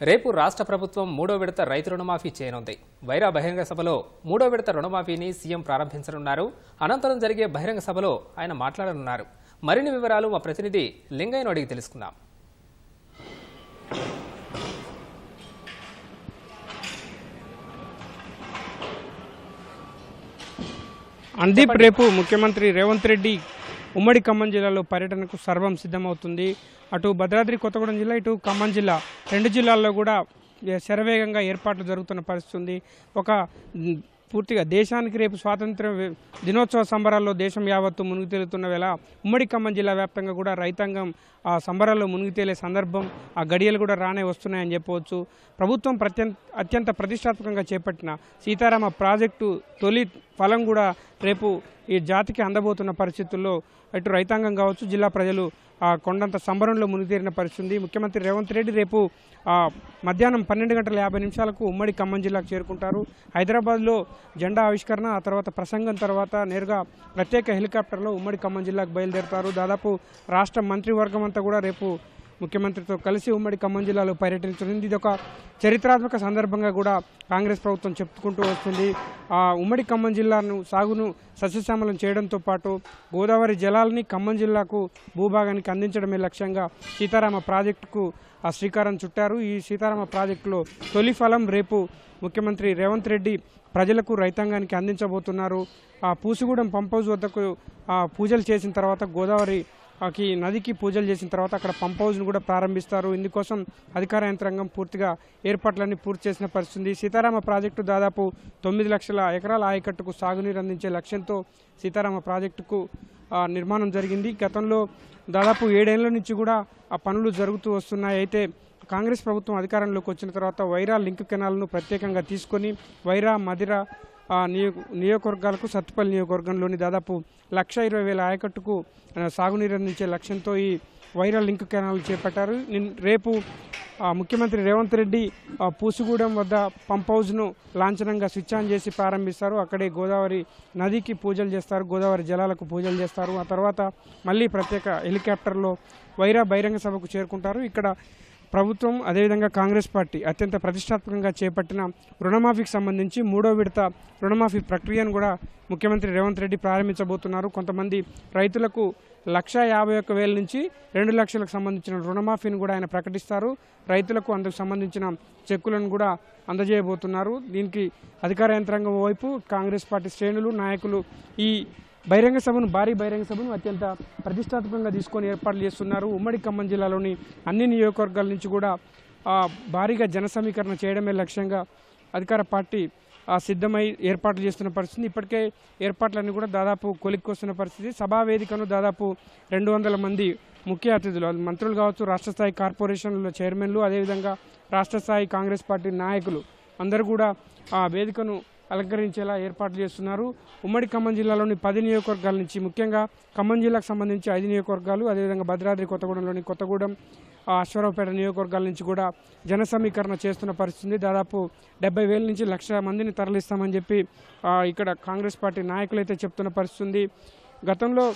రేపు రాష్ట్ర ప్రభుత్వం మూడో విడత రైతు రుణమాఫీ చేయనుంది. వైరా బహిరంగ సభలో మూడో విడత రుణమాఫీని సీఎం ప్రారంభించనున్నారు. అనంతరం జరిగే బహిరంగ సభలో ఆయన మాట్లాడనున్నారు. మరిన్ని వివరాలు మా ప్రతినిధి లింగయ్యను అడిగి తెలుసుకుందాం. అందీప్ రేపు ముఖ్యమంత్రి రేవంత్ రెడ్డి ఉమ్మడి ఖమ్మం జిల్లాలో పర్యటనకు సర్వం సిద్ధమవుతుంది. అటు భద్రాద్రి కొత్తగూడెం జిల్లా ఇటు ఖమ్మం జిల్లా రెండు జిల్లాల్లో కూడా శరవేగంగా ఏర్పాట్లు జరుగుతున్న పరిస్థితి ఉంది ఒక పూర్తిగా దేశానికి రేపు స్వాతంత్ర దినోత్సవ సంబరాల్లో దేశం యావత్తు మునిగి తేలుతున్న వేళ ఉమ్మడి ఖమ్మం జిల్లా వ్యాప్తంగా కూడా రైతాంగం ఆ సంబరాల్లో మునిగి తేలే సందర్భం ఆ గడియలు కూడా రానే వస్తున్నాయని చెప్పవచ్చు. ప్రభుత్వం ప్రత్యం అత్యంత ప్రతిష్టాత్మకంగా చేపట్టిన సీతారామ ప్రాజెక్టు తొలి ఫలం కూడా రేపు ఈ జాతికి అందబోతున్న పరిస్థితుల్లో ఇటు రైతాంగం కావచ్చు జిల్లా ప్రజలు ఆ కొండంత సంబరంలో మునిగితేరిన పరిస్థితి ఉంది. ముఖ్యమంత్రి రేవంత్ రెడ్డి రేపు మధ్యాహ్నం పన్నెండు గంటల యాభై నిమిషాలకు ఉమ్మడి ఖమ్మం జిల్లాకు చేరుకుంటారు. హైదరాబాద్లో జెండా ఆవిష్కరణ ఆ తర్వాత ప్రసంగం తర్వాత నేరుగా ప్రత్యేక హెలికాప్టర్లో ఉమ్మడి ఖమ్మం జిల్లాకు బయలుదేరుతారు. దాదాపు రాష్ట్ర మంత్రివర్గం అంతా కూడా రేపు ముఖ్యమంత్రితో కలిసి ఉమ్మడి ఖమ్మం జిల్లాలో పర్యటించనుంది. ఇది ఒక చరిత్రాత్మక సందర్భంగా కూడా కాంగ్రెస్ ప్రభుత్వం చెప్పుకుంటూ వస్తుంది. ఆ ఉమ్మడి ఖమ్మం జిల్లాను సాగును సస్యశ్యామలం చేయడంతో పాటు గోదావరి జలాలని ఖమ్మం జిల్లాకు భూభాగానికి అందించడమే లక్ష్యంగా సీతారామ ప్రాజెక్టుకు ఆ శ్రీకారం చుట్టారు. ఈ సీతారామ ప్రాజెక్టులో తొలి ఫలం రేపు ముఖ్యమంత్రి రేవంత్ రెడ్డి ప్రజలకు రైతాంగానికి అందించబోతున్నారు. ఆ పూసిగూడెం పంప్ హౌస్ వద్దకు ఆ పూజలు చేసిన తర్వాత గోదావరి ఆకి నదికి పూజలు చేసిన తర్వాత అక్కడ పంప్ హౌస్ను కూడా ప్రారంభిస్తారు. ఇందుకోసం అధికార యంత్రాంగం పూర్తిగా ఏర్పాట్లన్నీ పూర్తి చేసిన పరిస్థితి సీతారామ ప్రాజెక్టు దాదాపు తొమ్మిది లక్షల ఎకరాల ఆయకట్టుకు సాగునీరు అందించే లక్ష్యంతో సీతారామ ప్రాజెక్టుకు నిర్మాణం జరిగింది. గతంలో దాదాపు ఏడేళ్ళ నుంచి కూడా ఆ పనులు జరుగుతూ వస్తున్నాయి. అయితే కాంగ్రెస్ ప్రభుత్వం అధికారంలోకి వచ్చిన తర్వాత వైరా లింక్ కెనాల్ను ప్రత్యేకంగా తీసుకొని వైరా మదిర నియో నియోజకవర్గాలకు సత్తుపల్లి నియోజకవర్గంలోని దాదాపు లక్ష ఇరవై వేల ఆయకట్టుకు సాగునీరు అందించే లక్ష్యంతో ఈ వైరల్ లింక్ కెనాల్ చేపట్టారు. రేపు ముఖ్యమంత్రి రేవంత్ రెడ్డి ఆ, పూసుగూడెం వద్ద పంప్ హౌస్ను లాంఛనంగా స్విచ్ ఆన్ చేసి ప్రారంభిస్తారు. అక్కడే గోదావరి నదికి పూజలు చేస్తారు గోదావరి జలాలకు పూజలు చేస్తారు. ఆ తర్వాత మళ్ళీ ప్రత్యేక హెలికాప్టర్లో వైరా బహిరంగ సభకు చేరుకుంటారు. ఇక్కడ ప్రభుత్వం అదేవిధంగా కాంగ్రెస్ పార్టీ అత్యంత ప్రతిష్టాత్మకంగా చేపట్టిన రుణమాఫీకి సంబంధించి మూడో విడత రుణమాఫీ ప్రక్రియను కూడా ముఖ్యమంత్రి రేవంత్ రెడ్డి ప్రారంభించబోతున్నారు. కొంతమంది రైతులకు లక్ష యాభై ఒక్క వేల నుంచి రెండు లక్షలకు సంబంధించిన రుణమాఫీని కూడా ఆయన ప్రకటిస్తారు. రైతులకు అందుకు సంబంధించిన చెక్కులను కూడా అందజేయబోతున్నారు. దీనికి అధికార యంత్రాంగం వైపు కాంగ్రెస్ పార్టీ శ్రేణులు నాయకులు ఈ బహిరంగ సభను భారీ బహిరంగ సభను అత్యంత ప్రతిష్టాత్మకంగా తీసుకొని ఏర్పాట్లు చేస్తున్నారు. ఉమ్మడి ఖమ్మం జిల్లాలోని అన్ని నియోజకవర్గాల నుంచి కూడా భారీగా జన సమీకరణ చేయడమే లక్ష్యంగా అధికార పార్టీ సిద్ధమై ఏర్పాట్లు చేస్తున్న పరిస్థితి. ఇప్పటికే ఏర్పాట్లన్నీ కూడా దాదాపు కొలిక్కొస్తున్న పరిస్థితి. సభా వేదికను దాదాపు రెండు వందల మంది ముఖ్య అతిథులు మంత్రులు కావచ్చు రాష్ట్ర స్థాయి కార్పొరేషన్ల చైర్మన్లు అదేవిధంగా రాష్ట్ర స్థాయి కాంగ్రెస్ పార్టీ నాయకులు అందరూ కూడా ఆ వేదికను అలంకరించేలా ఏర్పాట్లు చేస్తున్నారు. ఉమ్మడి ఖమ్మం జిల్లాలోని పది నియోజకవర్గాల నుంచి ముఖ్యంగా ఖమ్మం జిల్లాకు సంబంధించి ఐదు నియోజకవర్గాలు అదేవిధంగా భద్రాద్రి కొత్తగూడెంలోని కొత్తగూడెం అశ్వరావుపేట నియోజకవర్గాల నుంచి కూడా జన సమీకరణ చేస్తున్న పరిస్థితి దాదాపు డెబ్బై వేల నుంచి లక్ష మందిని తరలిస్తామని చెప్పి ఇక్కడ కాంగ్రెస్ పార్టీ నాయకులు అయితే చెప్తున్న పరిస్థితి గతంలో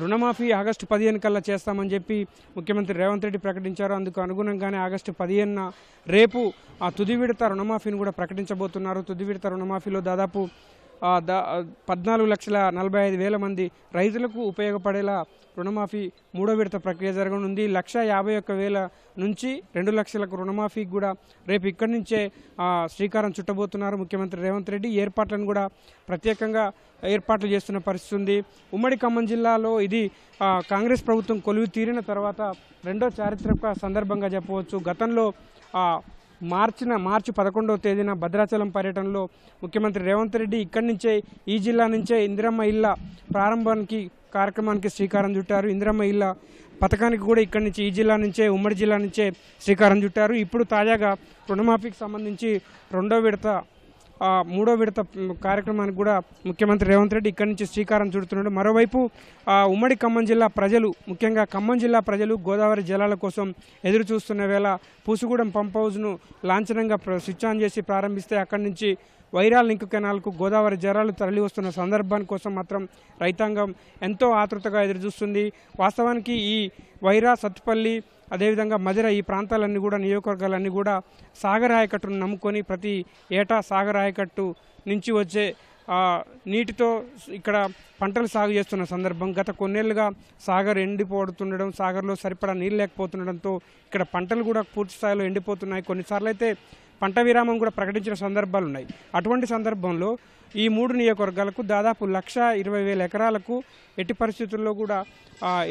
రుణమాఫీ ఆగస్టు పదిహేను కల్లా చేస్తామని చెప్పి ముఖ్యమంత్రి రేవంత్ రెడ్డి ప్రకటించారు. అందుకు అనుగుణంగానే ఆగస్టు పదిహేనున రేపు ఆ తుది విడత రుణమాఫీని కూడా ప్రకటించబోతున్నారు. తుది విడత రుణమాఫీలో దాదాపు పద్నాలుగు లక్షల నలభై ఐదు వేల మంది రైతులకు ఉపయోగపడేలా రుణమాఫీ మూడో విడత ప్రక్రియ జరగనుంది. లక్ష యాభై ఒక్క వేల నుంచి రెండు లక్షలకు రుణమాఫీకి కూడా రేపు ఇక్కడి నుంచే శ్రీకారం చుట్టబోతున్నారు ముఖ్యమంత్రి రేవంత్ రెడ్డి. ఏర్పాట్లను కూడా ప్రత్యేకంగా ఏర్పాట్లు చేస్తున్న పరిస్థితి ఉంది. ఉమ్మడి ఖమ్మం జిల్లాలో ఇది కాంగ్రెస్ ప్రభుత్వం కొలువు తీరిన తర్వాత రెండో చారిత్రక సందర్భంగా చెప్పవచ్చు. గతంలో మార్చిన మార్చి పదకొండవ తేదీన భద్రాచలం పర్యటనలో ముఖ్యమంత్రి రేవంత్ రెడ్డి ఇక్కడి నుంచే ఈ జిల్లా నుంచే ఇందిరమ్మ ఇళ్ళ ప్రారంభానికి కార్యక్రమానికి శ్రీకారం చుట్టారు. ఇందిరమ్మ ఇళ్ళ పథకానికి కూడా ఇక్కడి నుంచి ఈ జిల్లా నుంచే ఉమ్మడి జిల్లా నుంచే శ్రీకారం చుట్టారు. ఇప్పుడు తాజాగా రుణమాఫీకి సంబంధించి రెండో విడత మూడో విడత కార్యక్రమానికి కూడా ముఖ్యమంత్రి రేవంత్ రెడ్డి ఇక్కడి నుంచి శ్రీకారం చుడుతున్నాడు. మరోవైపు ఆ, ఉమ్మడి ఖమ్మం జిల్లా ప్రజలు ముఖ్యంగా ఖమ్మం జిల్లా ప్రజలు గోదావరి జలాల కోసం ఎదురు చూస్తున్న వేళ పూసుగూడెం పంప్ హౌస్ను లాంఛనంగా ప్ర- స్విచ్ ఆన్ చేసి ప్రారంభిస్తే అక్కడి నుంచి వైరాల్ లింక్ కెనాల్కు గోదావరి జలాలు తరలి వస్తున్న సందర్భాన్ని కోసం మాత్రం రైతాంగం ఎంతో ఆతృతగా ఎదురుచూస్తుంది. వాస్తవానికి ఈ వైరా సత్తుపల్లి అదేవిధంగా మధిర ఈ ప్రాంతాలన్నీ కూడా నియోజకవర్గాలన్నీ కూడా సాగర్ ఆయకట్టును నమ్ముకొని ప్రతి ఏటా సాగర్ ఆయకట్టు నుంచి వచ్చే నీటితో ఇక్కడ పంటలు సాగు చేస్తున్న సందర్భం. గత కొన్నేళ్ళుగా సాగర్ ఎండిపోతుండడం సాగర్లో సరిపడా నీళ్ళు లేకపోతుండడంతో ఇక్కడ పంటలు కూడా పూర్తి స్థాయిలో ఎండిపోతున్నాయి. కొన్నిసార్లు అయితే పంట విరామం కూడా ప్రకటించిన సందర్భాలు ఉన్నాయి అటువంటి సందర్భంలో ఈ మూడు నియోజకవర్గాలకు దాదాపు లక్ష ఇరవై వేల ఎకరాలకు ఎట్టి పరిస్థితుల్లో కూడా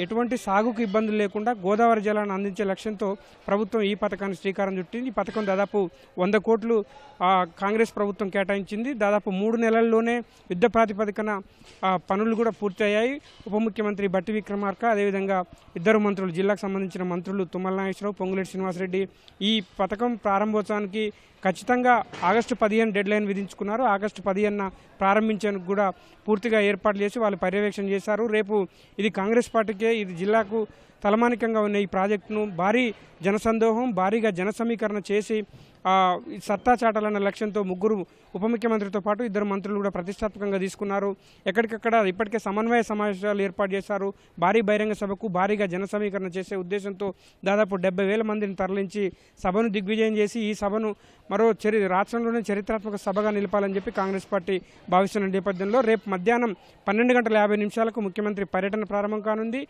ఎటువంటి సాగుకు ఇబ్బందులు లేకుండా గోదావరి జలాన్ని అందించే లక్ష్యంతో ప్రభుత్వం ఈ పథకాన్ని శ్రీకారం చుట్టింది. ఈ పథకం దాదాపు వంద కోట్లు కాంగ్రెస్ ప్రభుత్వం కేటాయించింది. దాదాపు మూడు నెలల్లోనే యుద్ధ ప్రాతిపదికన పనులు కూడా పూర్తయ్యాయి. ఉప ముఖ్యమంత్రి బట్టి విక్రమార్క అదేవిధంగా ఇద్దరు మంత్రులు జిల్లాకు సంబంధించిన మంత్రులు తుమ్మల నాగేశ్వరరావు పొంగులేటి శ్రీనివాసరెడ్డి ఈ పథకం ప్రారంభోత్సవానికి ఖచ్చితంగా ఆగస్టు పదిహేను డెడ్ లైన్ విధించుకున్నారు. ఆగస్టు పదిహేను ప్రారంభించేందుకు కూడా పూర్తిగా ఏర్పాట్లు చేసి వాళ్ళు పర్యవేక్షణ చేశారు. రేపు ఇది కాంగ్రెస్ పార్టీకే ఇది జిల్లాకు తలమానికంగా ఉన్న ఈ ప్రాజెక్టును భారీ జనసందోహం భారీగా జన సమీకరణ చేసి సత్తా చాటాలన్న లక్ష్యంతో ముగ్గురు ఉప ముఖ్యమంత్రితో పాటు ఇద్దరు మంత్రులు కూడా ప్రతిష్టాత్మకంగా తీసుకున్నారు. ఎక్కడికక్కడ ఇప్పటికే సమన్వయ సమావేశాలు ఏర్పాటు చేశారు. భారీ బహిరంగ సభకు భారీగా జన సమీకరణ చేసే ఉద్దేశంతో దాదాపు డెబ్బై వేల మందిని తరలించి సభను దిగ్విజయం చేసి ఈ సభను మరో చరి రాష్ట్రంలోనే చరిత్రాత్మక సభగా నిలపాలని చెప్పి కాంగ్రెస్ పార్టీ భావిస్తున్న నేపథ్యంలో రేపు మధ్యాహ్నం పన్నెండు గంటల యాభై నిమిషాలకు ముఖ్యమంత్రి పర్యటన ప్రారంభం కానుంది.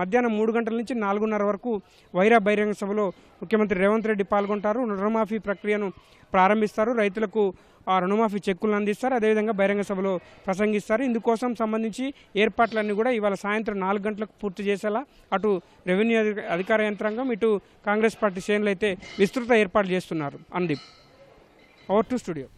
మధ్యాహ్నం మూడు గంటల నుంచి నాలుగున్నర వరకు వైరా బహిరంగ సభలో ముఖ్యమంత్రి రేవంత్ రెడ్డి పాల్గొంటారు. రుణమాఫీ ప్రక్రియను ప్రారంభిస్తారు. రైతులకు ఆ రుణమాఫీ చెక్కులను అందిస్తారు. అదేవిధంగా బహిరంగ సభలో ప్రసంగిస్తారు. ఇందుకోసం సంబంధించి ఏర్పాట్లన్నీ కూడా ఇవాళ సాయంత్రం నాలుగు గంటలకు పూర్తి చేసేలా అటు రెవెన్యూ అధికార యంత్రాంగం ఇటు కాంగ్రెస్ పార్టీ శ్రేణులు అయితే విస్తృత ఏర్పాట్లు చేస్తున్నారు. అందీప్ ఓవర్ టు స్టూడియో.